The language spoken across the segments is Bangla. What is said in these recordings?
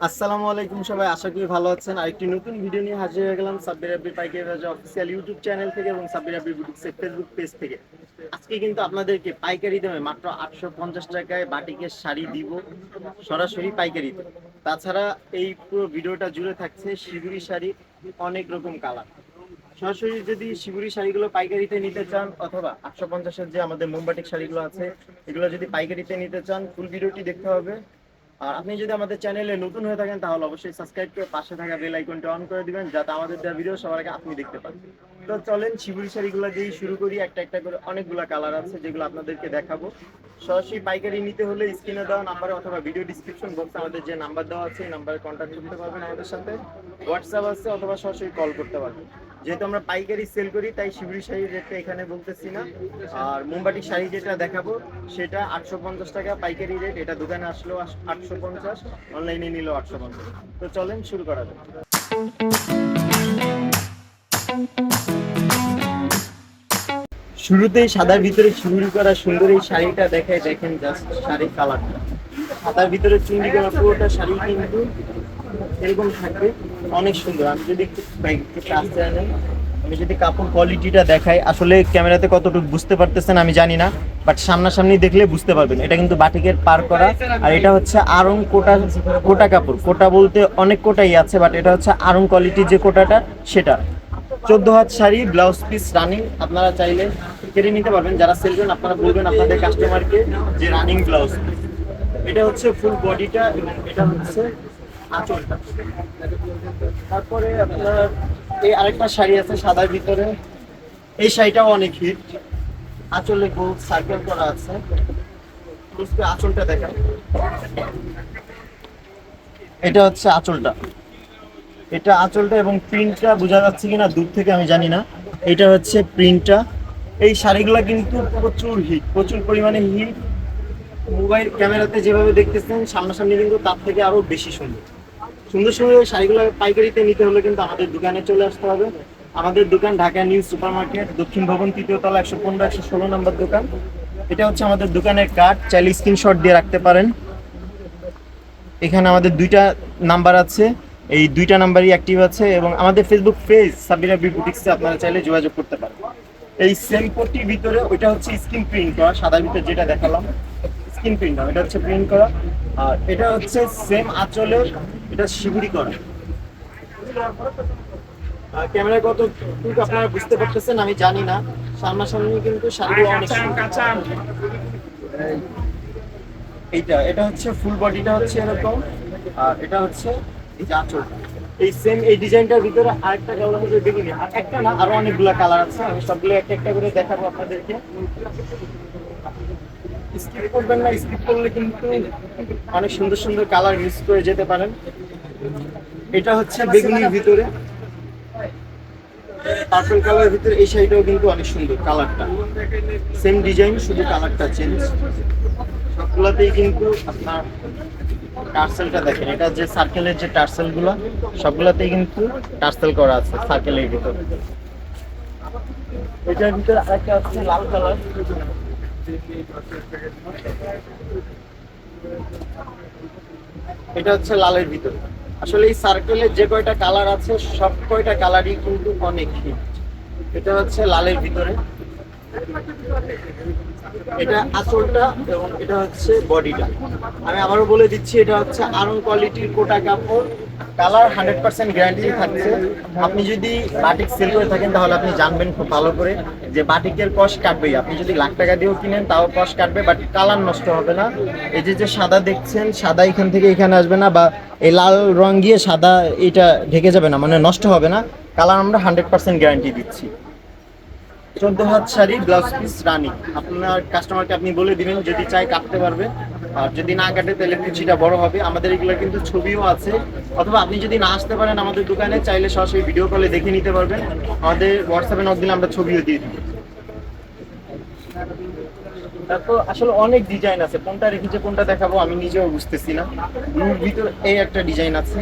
আসসালামু আলাইকুম সবাই, আশা করি ভালো আছেন। আরেকটি নতুন ভিডিও নিয়ে হাজির হয়ে গেলাম সাব্বির আব্বির পাইকারি বাজার অফিসিয়াল ইউটিউব চ্যানেল থেকে এবং সাব্বির আব্বির বুটিক্সের ফেসবুক পেজ থেকে। আজকে কিন্তু আপনাদেরকে পাইকারি দামে মাত্র আটশো পঞ্চাশ টাকায় বাটিকের শাড়ি দিব, সরাসরি পাইকারিতে। তাছাড়া এই পুরো ভিডিওটা জুড়ে থাকছে শিবুরি শাড়ি, অনেক রকম কালার সরাসরি যদি শিবুরি শাড়িগুলো পাইকারিতে নিতে চান, অথবা আটশো পঞ্চাশের যে আমাদের মোমবাটিক শাড়িগুলো আছে, এগুলো যদি পাইকারিতে নিতে চান ফুল ভিডিওটি দেখতে হবে। আর আপনি যদি আমাদের চ্যানেলে নতুন হয়ে থাকেন, তাহলে অবশ্যই সাবস্ক্রাইব করে পাশে থাকা বেল আইকনটা অন করে দিবেন, যাতে আমাদের দেওয়া ভিডিও সবার আগে আপনি দেখতে পান। তো চলেন শিবুরি শাড়িগুলো দিয়েই শুরু করি। একটা একটা করে অনেকগুলো কালার আছে যেগুলো আপনাদেরকে দেখাবো। সরাসরি পাইকারি নিতে হলে স্ক্রিনে দেওয়া নাম্বারে অথবা ভিডিও ডিসক্রিপশন বক্সে আমাদের যে নাম্বার দেওয়া আছে, এই নাম্বারে কন্ট্যাক্ট করতে পারবেন আমাদের সাথে। হোয়াটসঅ্যাপ আছে অথবা সরাসরি কল করতে পারবেন। যেহেতু আমরা পাইকারি সেল করি, তাই শিবুরি শাড়ির রেটটা এখানে বলতেছি না। আর মোমবাটি শাড়ি যেটা দেখাবো, সেটা আটশো পঞ্চাশ টাকা পাইকারি রেট এটা দোকানে আসলো আটশো পঞ্চাশ অনলাইনে নিল আটশো পঞ্চাশ। তো চলেন শুরু করা যাক। শুরুতেই সাদার ভিতরে চুরি করা সুন্দর এই শাড়িটা দেখায় দেখেন জাস্ট শাড়ির কালারটা সাদার ভিতরে চুরি করা পুরোটা শাড়ি কিন্তু এরকম থাকবে। অনেক সুন্দর। আমি যদি একটু কাছে আনেন। আমি যদি কাপড় কোয়ালিটিটা দেখাই, আসলে ক্যামেরাতে কতটুকু বুঝতে পারতেছেন আমি জানি না বাট সামনাসামনি দেখলে বুঝতে পারবেন। এটা কিন্তু বাটিকের পার করা, আর এটা হচ্ছে আরং কোটা কোটা কাপড়। কোটা বলতে অনেক কোটাই আছে বাট এটা হচ্ছে আরং কোয়ালিটির যে কোটাটা, সেটা। চোদ্দ হাত শাড়ি ব্লাউজ পিস রানিং আপনারা চাইলে কেটে নিতে পারবেন। যারা সেল করেন, আপনারা বলবেন আপনাদের কাস্টমারকে যে রানিং ব্লাউজ এটা হচ্ছে ফুল বডিটা এবং এটা হচ্ছে আঁচলটা তারপরে আপনার এই আরেকটা শাড়ি আছে সাদার ভিতরে। এই শাড়িটাও অনেক হিট আঁচলে গোল সার্কেল করা আছে। আঁচলটা দেখা এটা হচ্ছে আঁচলটা। এটা আঁচলটা এবং প্রিন্টটা বোঝা যাচ্ছে কিনা দূর থেকে আমি জানি না। এটা হচ্ছে প্রিন্টটা এই শাড়িগুলো কিন্তু প্রচুর হিট প্রচুর পরিমাণে হিট মোবাইল ক্যামেরাতে যেভাবে দেখতেছেন, সামনাসামনি কিন্তু তার থেকে আরও বেশি সুন্দর। সুন্দর সুন্দর শাড়িগুলো পাইকারিতে নিতে হলে কিন্তু আমাদের দোকানে চলে আসতে হবে। আমাদের দোকান ঢাকা নিউ সুপার মার্কেট দক্ষিণ ভবন, তৃতীয় তলা একশো পনেরো, একশো ষোলো নম্বর দোকান। এটা হচ্ছে আমাদের দোকানের কার্ড, চাইলে স্ক্রিনশট দিয়ে রাখতে পারেন। এখানে আমাদের দুইটা নাম্বার আছে, এই দুইটা নাম্বারই অ্যাক্টিভ আছে এবং আমাদের ফেসবুক পেজ সাবিরা বি বুটিক্সে আপনারা চাইলে যোগাযোগ করতে পারেন। এই সেম কোটির ভিতরে ওইটা হচ্ছে স্ক্রিন প্রিন্ট করা, সাদার ভিতরে যেটা দেখালাম স্ক্রিন প্রিন্ট না এটা হচ্ছে প্রিন্ট করা। আর এটা হচ্ছে সেম আঁচলের এটা শিবুরি করা। আর ক্যামেরা কত আপনারা বুঝতে পারতেছেন আমি জানি না। সামনাসামনি কিন্তু শাড়িগুলো অনেক এইটা এটা হচ্ছে ফুল বডিটা হচ্ছে এরকম আর এটা হচ্ছে এই যে আঁচলটা এই সেম এই ডিজাইনটার ভিতরে আরেকটা কালার হচ্ছে বেগুনি। আর একটা না আরও অনেকগুলো কালার আছে আমি সবগুলো একটা একটা করে দেখাবো আপনাদেরকে। স্কিপ করবেন না স্কিপ করলে কিন্তু অনেক সুন্দর সুন্দর কালার মিস করে যেতে পারেন। এটা হচ্ছে বেগুনির ভিতরে। পার্পল কালারের ভিতরে এই শাড়িটাও কিন্তু অনেক সুন্দর কালারটা সেম ডিজাইন শুধু কালারটা চেঞ্জ সবগুলাতেই কিন্তু আপনার টার্সেলটা দেখেন, এটা যে সার্কেলের যে টার্সেলগুলো সবগুলাতেই কিন্তু টার্সেল করা আছে সার্কেলের ভিতরে। এটার ভিতরে আরেকটা আছে লাল কালার এটা হচ্ছে লালের ভিতরে। আসলে এই সার্কেলের যে কয়টা কালার আছে, সব কয়টা কালারই কিন্তু অনেক হিট এটা হচ্ছে লালের ভিতরে। এটা আঁচলটা এবং এটা হচ্ছে বডিটা। আমি আবারও বলে দিচ্ছি, এটা হচ্ছে আরং কোয়ালিটির কোটা কাপড়। কালার হান্ড্রেড পার্সেন্ট গ্যারান্টি থাকছে। আপনি যদি বাটিক সেল করে থাকেন, তাহলে আপনি জানবেন খুব ভালো করে যে বাটিকের কষ্ট কাটবেই। আপনি যদি লাখ টাকা দিয়েও কিনেন, তাও কষ্ট কাটবে, বাট কালার নষ্ট হবে না। এই যে যে সাদা দেখছেন, সাদা এখান থেকে এখানে আসবে না, বা এই লাল রং গিয়ে সাদা এটা ঢেকে যাবে না মানে নষ্ট হবে না। কালার আমরা হান্ড্রেড পার্সেন্ট গ্যারান্টি দিচ্ছি। চোদ্দ হাত শাড়ি ব্লাউজ পিস রানি। আপনার কাস্টমারকে আপনি বলে দিবেন, যদি চাই কাটতে পারবে। আর যদি না কাটে, তাহলে কুচিটা বড় হবে। আমাদের এগুলো কিন্তু ছবিও আছে। অথবা আপনি যদি না আসতে পারেন আমাদের দোকানে, চাইলে সরাসরি ভিডিও কলে দেখে নিতে পারবেন। আমাদের হোয়াটসঅ্যাপে নক দিলে আমরা ছবিও দিয়ে দিই তারপর আসলে অনেক ডিজাইন আছে। কোনটা রেখেছে, কোনটা দেখাবো, আমি নিজেও বুঝতেছি না। ভিতর এই একটা ডিজাইন আছে।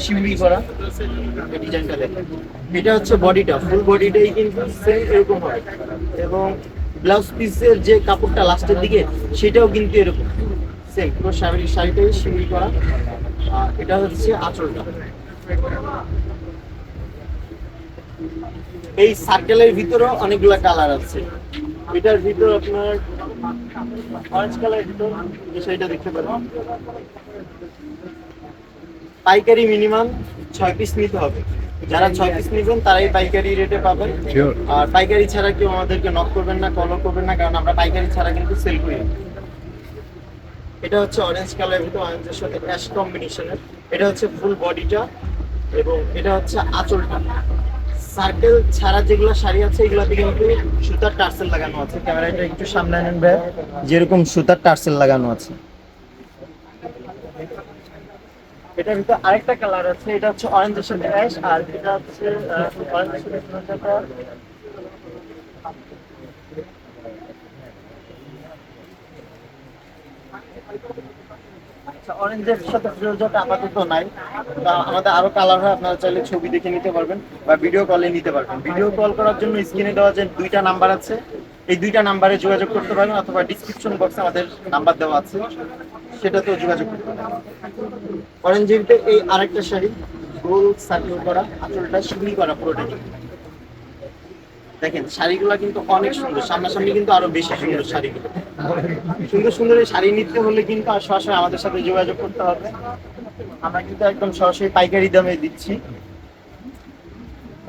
শিউরি করা। ডিজাইনটা দেখেন। এটা হচ্ছে বডিটা ফুল বডিটাই কিন্তু সেম এরকম হয় এবং ব্লাউজ পিসের যে কাপড়টা লাস্টের দিকে, সেটাও কিন্তু এরকম। সেম পুরো শাড়ি শাড়িটাই শিউরি করা। আর এটা হচ্ছে আঁচলটা। এই সার্কেলের ভিতরেও অনেকগুলা কালার আছে। এটার ভিতর আপনার অরেঞ্জ কালারের ভিতর সেটা দেখতে পারেন। পাইকারি মিনিমাম ছয় পিস নিতে হবে। যারা ছয় পিস নিবেন তারাই পাইকারি রেটে পাবেন। আর পাইকারি ছাড়া কেউ আমাদেরকে নক করবেন না কলও করবেন না কারণ আমরা পাইকারি ছাড়া কিন্তু সেল করি না। এটা হচ্ছে অরেঞ্জ কালারের ভিতর অরেঞ্জের সাথে অ্যাশ কম্বিনেশনের এটা হচ্ছে ফুল বডিটা এবং এটা হচ্ছে আঁচলটা। সার্কেল ছাড়া যেগুলো শাড়ি আছে এগুলোতে কিন্তু সুতার টার্সেল লাগানো আছে। ক্যামেরাটা একটু সামনে আনেন ভাই যেরকম সুতার টার্সেল লাগানো আছে। এটার ভিতর আরেকটা কালার আছে, এটা হচ্ছে অরেঞ্জের সাথে অ্যাশ আর এটা হচ্ছে অরেঞ্জের সাথে। আচ্ছা অরেঞ্জের সাথে ফিরোজাটা আপাতত নাই আমাদের আরও কালার হয়, আপনারা চাইলে ছবি দেখে নিতে পারবেন, বা ভিডিও কলে নিতে পারবেন ভিডিও কল করার জন্য স্ক্রিনে দেওয়া যে দুইটা নাম্বার আছে, এই দুইটা নাম্বারে যোগাযোগ করতে পারবেন, অথবা ডিসক্রিপশন বক্সে আমাদের নাম্বার দেওয়া আছে সেটাতেও যোগাযোগ করতে ভিতরে এই আরেকটা শাড়ি, গোল সার্কেল করা, আঁচলটা শিবলি করা পুরোটা দেখেন, শাড়িগুলো কিন্তু অনেক সুন্দর। সামনাসামনি কিন্তু আরও বেশি সুন্দর শাড়িগুলো। সুন্দর সুন্দর এই শাড়ি নিতে হলে কিন্তু আর সরাসরি আমাদের সাথে যোগাযোগ করতে হবে। আমরা কিন্তু একদম সরাসরি পাইকারি দামে দিচ্ছি।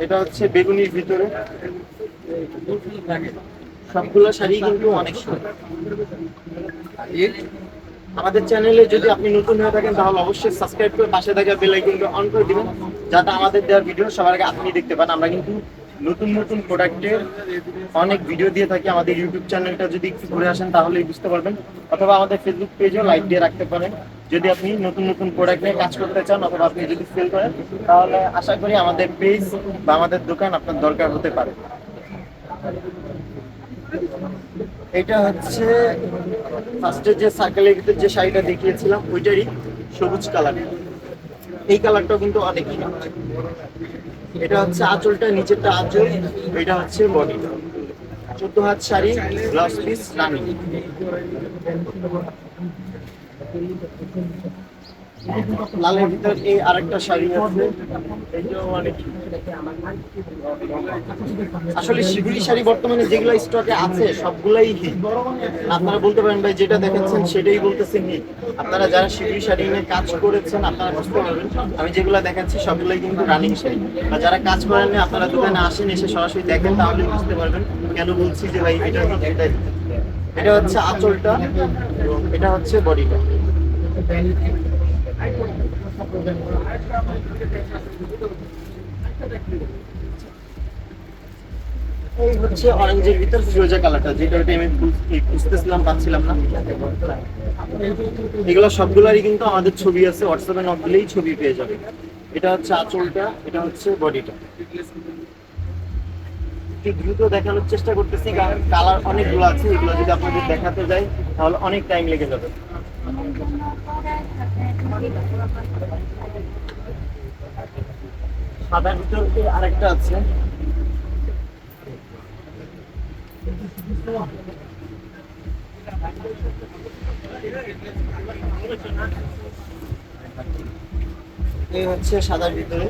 এটা হচ্ছে বেগুনির ভিতরে। সবগুলো শাড়ি কিন্তু অনেক সুন্দর। আমাদের চ্যানেলে যদি আপনি নতুন হয়ে থাকেন, তাহলে অবশ্যই সাবস্ক্রাইব করে পাশে থাকা বেল আইকনটা অন করে দিবেন, যাতে আমাদের দেওয়া ভিডিও সবার আগে আপনি দেখতে পান। আমরা কিন্তু নতুন নতুন প্রোডাক্টের অনেক ভিডিও দিয়ে থাকি। আমাদের ইউটিউব চ্যানেলটা যদি একটু ঘুরে আসেন, তাহলেই বুঝতে পারবেন। অথবা আমাদের ফেসবুক পেজেও লাইক দিয়ে রাখতে পারেন। যদি আপনি নতুন নতুন প্রোডাক্ট নিয়ে কাজ করতে চান, অথবা আপনি যদি সেল করেন, তাহলে আশা করি আমাদের পেজ বা আমাদের দোকান আপনার দরকার হতে পারে। এটা হচ্ছে ফার্স্টে যে সার্কেল ভিতরে যে শাড়িটা দেখিয়েছিলাম, ওইটারই সবুজ কালার এই কালারটাও কিন্তু অনেক এটা হচ্ছে আঁচলটা, নিচেরটা আঁচল, এটা হচ্ছে বডি চোদ্দ হাত শাড়ি ব্লাউজ পিস রানি লালের ভিতর এই আরেকটা শাড়ি আছে। আসলে শিবুরি শাড়ি বর্তমানে যেগুলো স্টকে আছে, সবগুলাই হিট আপনারা বলতে পারেন ভাই, যেটা দেখাচ্ছেন সেটাই বলতেছেন হিট আপনারা যারা শিবুরি শাড়ি নিয়ে কাজ করেছেন, আপনারা বুঝতে পারবেন, আমি যেগুলো দেখাচ্ছি সবগুলাই কিন্তু রানিং শাড়ি। আর যারা কাজ করেন না আপনারা দোকানে আসেন, এসে সরাসরি দেখেন, তাহলে বুঝতে পারবেন কেন বলছি যে ভাই, এটা এটা হচ্ছে আঁচলটা এটা হচ্ছে বডিটা এই হচ্ছে অরেঞ্জের ভিতর ফিরোজা কালারটা যেটা ওইটা আমি বুঝ- বুঝতেছিলাম, পাচ্ছিলাম না। এগুলো সবগুলারই কিন্তু আমাদের ছবি আছে হোয়াটসঅ্যাপে নক দিলেই ছবি পেয়ে যাবে। এটা হচ্ছে আঁচলটা, এটা হচ্ছে বডিটা। একটু দ্রুত দেখানোর চেষ্টা করতেছি, কারণ কালার অনেকগুলো আছে, এগুলো যদি আপনাদের দেখাতে যাই, তাহলে অনেক টাইম লেগে যাবে। সাদার ভিতর আরেকটা আছে এই হচ্ছে সাদার ভিতরে।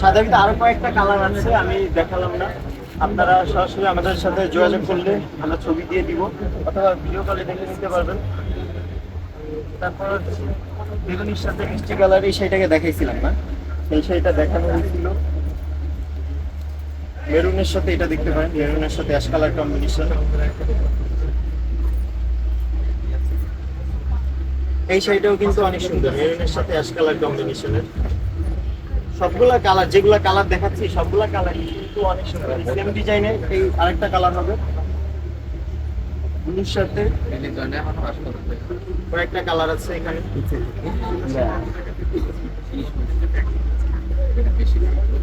সাদার ভিতরে আরও কয়েকটা কালার আছে, আমি দেখালাম না। আপনারা সরাসরি আমাদের সাথে যোগাযোগ করলে আমরা ছবি দিয়ে দিব, অথবা ভিডিও কলে দেখে নিতে পারবেন। তারপর বেগুনির সাথে মিষ্টি এই শাড়িটাকে দেখাইছিলাম না। সেই শাড়িটা দেখানো হয়েছিল। মেরুনের সাথে এটা দেখতে পারেন, মেরুনের সাথে অ্যাশ কালার কম্বিনেশন এই শাড়িটাও কিন্তু অনেক সুন্দর, মেরুনের সাথে অ্যাশ কালার কম্বিনেশনের সবগুলা কালার যেগুলা কালার দেখাচ্ছি, সবগুলা কালার সেম এই আরেকটা কালার হবে। সাথে কয়েকটা কালার আছে এখানে।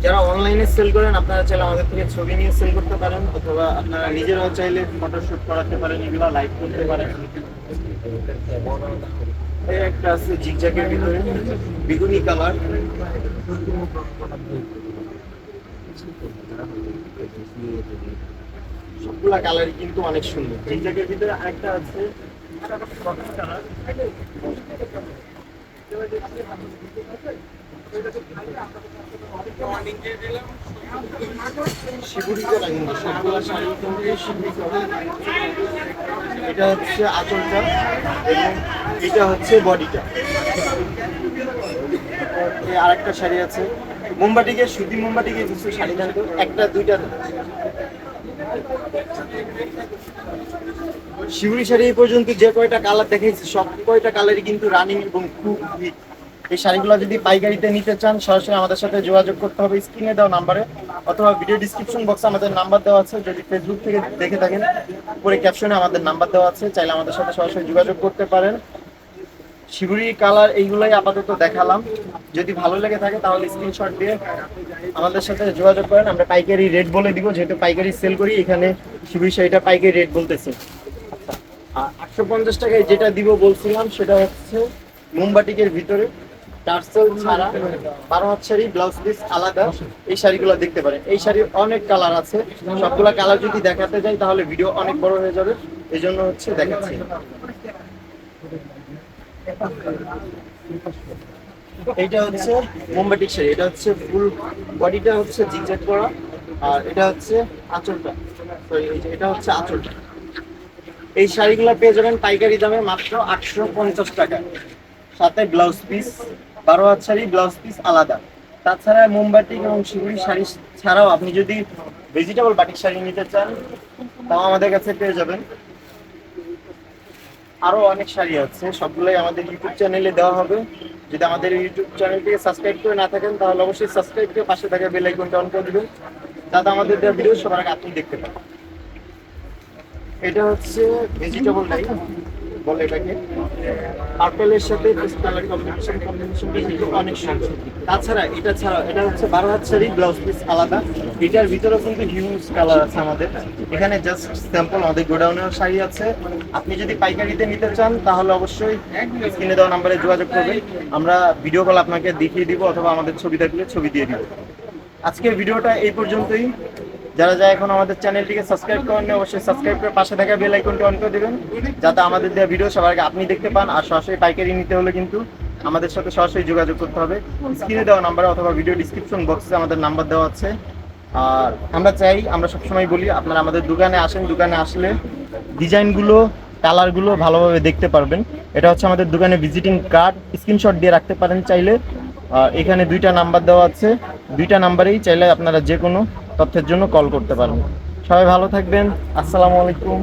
যারা অনলাইনে সেল করেন, আপনারা চাইলে আমাদের থেকে ছবি নিয়ে সেল করতে পারেন, অথবা আপনারা নিজেরাও চাইলে ফটোশুট করাতে পারেন, এগুলো লাইভ করতে পারেন। একটা আছে জিগজ্যাগের ভিতরে, বেগুনি কালার সবগুলা কালারই কিন্তু অনেক সুন্দর। জিগজ্যাগের ভিতরে আরেকটা আছে এটা হচ্ছে আঁচলটা এবং এটা হচ্ছে বডিটা। এই আরেকটা শাড়ি আছে মোমবাটিকে সুতি মোমবাটিকে কিছু শাড়ি দেন তো একটা, দুইটা। শিউরি শাড়ি এই পর্যন্ত যে কয়টা কালার দেখেছি, সব কয়টা কালারই কিন্তু রানিং এবং খুব এই শাড়িগুলো যদি পাইকারিতে নিতে চান, সরাসরি আমাদের সাথে যোগাযোগ করতে হবে স্ক্রিনে দেওয়া নাম্বারে, অথবা ভিডিও ডিসক্রিপশন বক্সে আমাদের নাম্বার দেওয়া আছে। যদি ফেসবুক থেকে দেখে থাকেন, উপরে ক্যাপশনে আমাদের নাম্বার দেওয়া আছে, চাইলে আমাদের সাথে সরাসরি যোগাযোগ করতে পারেন। শিবুরি কালার এইগুলাই আপাতত দেখালাম। যদি ভালো লেগে থাকে তাহলে স্ক্রিনশট দিয়ে আমাদের সাথে যোগাযোগ করেন। আমরা পাইকারি রেট বলে দিব, যেহেতু পাইকারি সেল করি, এখানে শিবুরি শাড়িটা পাইকারি রেট বলতেছে। আর আটশো পঞ্চাশ টাকায় যেটা দিব বলছিলাম, সেটা হচ্ছে মোমবাটিকের ভিতরে টার্সেল ছাড়া বারো হাত শাড়ি ব্লাউজ পিস আলাদা। এই শাড়িগুলো দেখতে পারেন। এই শাড়ির অনেক কালার আছে। সবগুলা কালার যদি দেখাতে যাই, তাহলে ভিডিও অনেক বড় হয়ে যাবে। এই জন্য হচ্ছে দেখাচ্ছি। এইটা হচ্ছে মোমবাটিক শাড়ি এটা হচ্ছে ফুল বডিটা হচ্ছে জিগজ্যাগ করা, আর এটা হচ্ছে আঁচলটা। সরি এটা হচ্ছে আঁচলটা। এই শাড়িগুলো পেয়ে যাবেন পাইকারি দামে মাত্র আটশো পঞ্চাশ টাকা। সাথে ব্লাউজ পিস বারো হাত শাড়ি, ব্লাউজ পিস আলাদা। তাছাড়া মোমবাটিক এবং শিগুড়ি শাড়ি ছাড়াও আপনি যদি ভেজিটেবল বাটিক শাড়ি নিতে চান, তাও আমাদের কাছে পেয়ে যাবেন। আরও অনেক শাড়ি আছে, সবগুলোই আমাদের ইউটিউব চ্যানেলে দেওয়া হবে। যদি আমাদের ইউটিউব চ্যানেলটিকে সাবস্ক্রাইব করে না থাকেন, তাহলে অবশ্যই সাবস্ক্রাইব করে পাশে থাকা বেল আইকনটা অন করে দিবেন, যাতে আমাদের দেওয়া ভিডিও সবার আগে আপনি দেখতে পান। এটা হচ্ছে ভেজিটেবল ডাই বলে এটাকে। পার্পেলের সাথে কালার কম্বিনেশন কম্বিনেশনটা অনেক সুন্দর তাছাড়া এটা ছাড়া, এটা হচ্ছে বারো শাড়ি ব্লাউজ পিস আলাদা। এটার ভিতরেও কিন্তু হিউজ কালার আছে আমাদের। এখানে জাস্ট স্যাম্পল আমাদের গোডাউনের শাড়ি আছে। আপনি যদি পাইকারিতে নিতে চান, তাহলে অবশ্যই স্ক্রিনে দেওয়া নাম্বারে যোগাযোগ করবেন। আমরা ভিডিও কল আপনাকে দেখিয়ে দিব, অথবা আমাদের ছবি থাকলে ছবি দিয়ে দিব। আজকের ভিডিওটা এই পর্যন্তই। যারা যারা এখন আমাদের চ্যানেলটিকে সাবস্ক্রাইব করেন অবশ্যই সাবস্ক্রাইব করে পাশে থাকা বেল আইকনটি অন করে দেবেন, যাতে আমাদের দেওয়া ভিডিও সবার আগে আপনি দেখতে পান আর সরাসরি পাইকারি নিতে হলে কিন্তু আমাদের সাথে সরাসরি যোগাযোগ করতে হবে। স্ক্রিনে দেওয়া নাম্বার অথবা ভিডিও ডিসক্রিপশন বক্সে আমাদের নাম্বার দেওয়া আছে। আর আমরা চাই, আমরা সবসময় বলি, আপনারা আমাদের দোকানে আসেন, দোকানে আসলে ডিজাইনগুলো, কালারগুলো ভালোভাবে দেখতে পারবেন। এটা হচ্ছে আমাদের দোকানে ভিজিটিং কার্ড স্ক্রিনশট দিয়ে রাখতে পারেন চাইলে। এখানে দুইটা নাম্বার দেওয়া আছে। দুইটা নাম্বারেই চাইলে আপনারা যে কোনো তথ্যের জন্য কল করতে পারেন সবাই ভালো থাকবেন। আসসালামু আলাইকুম।